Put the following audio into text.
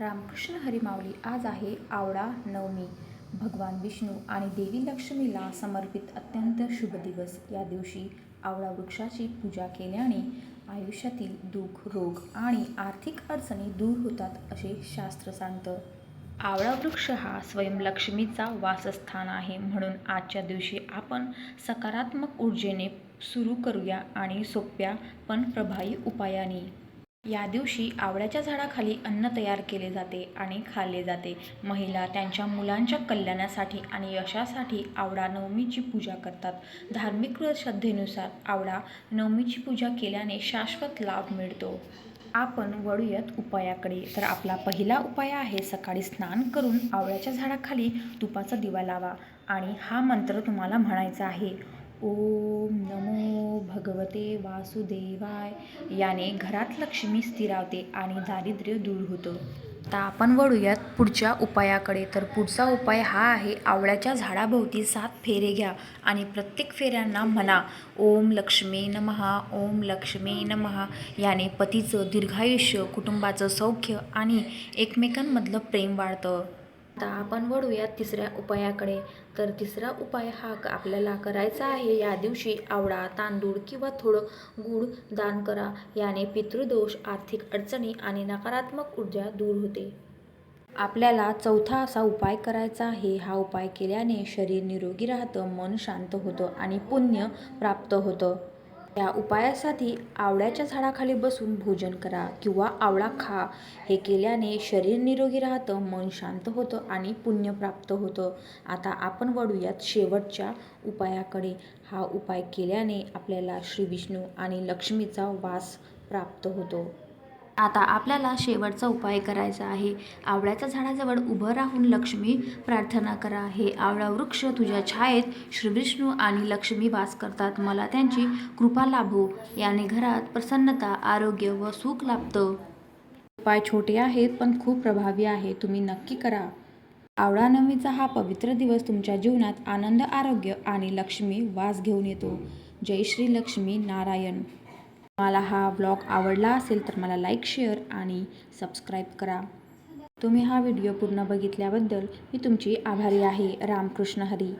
रामकृष्ण हरिमावली आज आहे आवळा नवमी. भगवान विष्णू आणि देवी लक्ष्मीला समर्पित अत्यंत शुभ दिवस. या दिवशी आवळा वृक्षाची पूजा केल्याने आयुष्यातील दुःख रोग आणि आर्थिक अडचणी दूर होतात असे शास्त्र सांगतं. आवळा वृक्ष हा स्वयं लक्ष्मीचा वासस्थान आहे म्हणून आजच्या दिवशी आपण सकारात्मक ऊर्जेने सुरू करूया आणि सोप्या पण प्रभावी उपायाने. या दिवशी आवळ्याच्या झाडाखाली अन्न तयार केले जाते आणि खाल्ले जाते. महिला त्यांच्या मुलांच्या कल्याणासाठी आणि यशासाठी आवळा नवमीची पूजा करतात. धार्मिक श्रद्धेनुसार आवळा नवमीची पूजा केल्याने शाश्वत लाभ मिळतो. आपण वळूयात उपायाकडे. तर आपला पहिला उपाय आहे सकाळी स्नान करून आवळ्याच्या झाडाखाली तुपाचा दिवा लावा. आणि हा मंत्र तुम्हाला म्हणायचा आहे. ओम नमो भगवते वासुदेवाय. याने घरात लक्ष्मी स्थिरावते आणि दारिद्र्य दूर होतं. आता आपण वळूयात पुढच्या उपायाकडे. तर पुढचा उपाय हा आहे आवळ्याच्या झाडाभोवती सात फेरे घ्या आणि प्रत्येक फेऱ्यांना म्हणा ओम लक्ष्मी नमहा ओम लक्ष्मी नमहा याने पतीचं दीर्घायुष्य कुटुंबाचं सौख्य आणि एकमेकांमधलं प्रेम वाढतं. आता आपण वळूयात तिसऱ्या उपायाकडे. तर तिसरा उपाय हा क- आपल्याला करायचा आहे. या दिवशी आवळा तांदूळ किंवा थोडं गूळ दान करा. याने पितृदोष आर्थिक अडचणी आणि नकारात्मक ऊर्जा दूर होते. आपल्याला चौथा असा उपाय करायचा आहे. हा उपाय केल्याने शरीर निरोगी राहतं मन शांत होतं आणि पुण्य प्राप्त होतं. या उपायासाठी आवळ्याच्या झाडाखाली बसून भोजन करा किंवा आवळा खा. हे केल्याने शरीर निरोगी राहतं मन शांत होतं आणि पुण्य प्राप्त होतं. आता आपण वळूयात शेवटच्या उपायाकडे. हा उपाय केल्याने आपल्याला श्री विष्णू आणि लक्ष्मीचा वास प्राप्त होतो. आता आपल्याला शेवटचा उपाय करायचा आहे. आवळ्याच्या झाडाजवळ उभं राहून लक्ष्मी प्रार्थना करा. हे आवळा वृक्ष तुझ्या छायेत श्रीविष्णू आणि लक्ष्मी वास करतात. मला त्यांची कृपा लाभो. याने घरात प्रसन्नता आरोग्य व सुख लाभतं. उपाय छोटे आहेत पण खूप प्रभावी आहे. तुम्ही नक्की करा. आवळा नवमीचा हा पवित्र दिवस तुमच्या जीवनात आनंद आरोग्य आणि लक्ष्मी वास घेऊन येतो. जय श्री लक्ष्मी नारायण. मला हा ब्लॉग आवडला असेल तर मला लाईक शेअर आणि सबस्क्राईब करा. तुम्ही हा व्हिडिओ पूर्ण बघितल्याबद्दल मी तुमची आभारी आहे. रामकृष्ण हरी.